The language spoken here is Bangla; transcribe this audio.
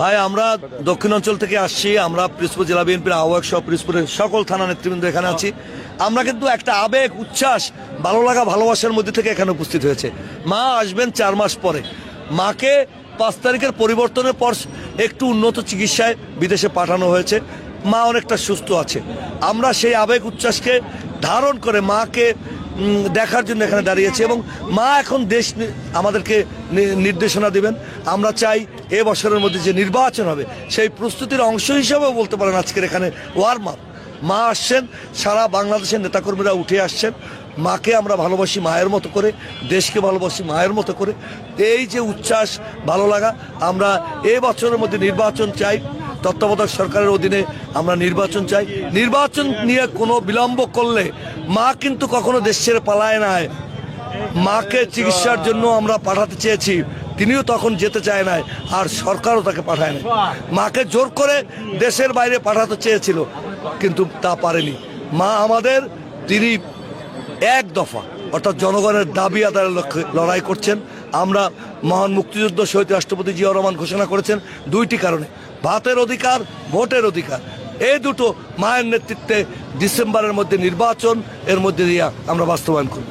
ভাই, আমরা দক্ষিণাঞ্চল থেকে আসছি। আমরা পিরোজপুর জেলা বিএনপির আহ্বায়ক সহ পিরোজপুরের সকল থানা নেতৃবৃন্দ এখানে আছি। আমরা কিন্তু একটা আবেগ, উচ্ছ্বাস, ভালো লাগা, ভালোবাসার মধ্যে থেকে এখানে উপস্থিত হয়েছে। মা আসবেন চার মাস পরে। মাকে পাঁচ তারিখের পরিবর্তনের পর একটু উন্নত চিকিৎসায় বিদেশে পাঠানো হয়েছে। মা অনেকটা সুস্থ আছে। আমরা সেই আবেগ, উচ্ছ্বাসকে ধারণ করে মাকে দেখার জন্য এখানে দাঁড়িয়েছি এবং মা এখন দেশ আমাদেরকে নির্দেশনা দিবেন। আমরা চাই এ বছরের মধ্যে যে নির্বাচন হবে, সেই প্রস্তুতির অংশ হিসেবেও বলতে পারেন আজকের এখানে ওয়ার্ম আপ মা আসছেন, সারা বাংলাদেশের নেতাকর্মীরা উঠে আসছেন। মাকে আমরা ভালোবাসি মায়ের মতো করে, দেশকে ভালোবাসি মায়ের মতো করে। এই যে উচ্ছ্বাস, ভালো লাগা, আমরা এ বছরের মধ্যে নির্বাচন চাই। তত্ত্বাবধায়ক সরকারের অধীনে আমরা নির্বাচন চাই। নির্বাচন নিয়ে কোনো বিলম্ব করলে মা কিন্তু কখনো দেশ ছেড়ে পালায় নাই। মাকে চিকিৎসার জন্য আমরা পাঠাতে চেয়েছি, তিনিও তখন যেতে চায় নাই, আর সরকারও তাকে পাঠায় নাই। মাকে জোর করে দেশের বাইরে পাঠাতে চেয়েছিল, কিন্তু তা পারেনি। মা আমাদের, তিনি এক দফা, অর্থাৎ জনগণের দাবি আদায়ের লক্ষ্যে লড়াই করছেন। আমরা মহান মুক্তিযুদ্ধ শহীদ রাষ্ট্রপতি জিয়া রহমান ঘোষণা করেছেন দুইটি কারণে, ভাতের অধিকার, ভোটের অধিকার। এই দুটো মায়ের নেতৃত্বে ডিসেম্বরের মধ্যে নির্বাচন এর মধ্যে দিয়ে আমরা বাস্তবায়ন করব।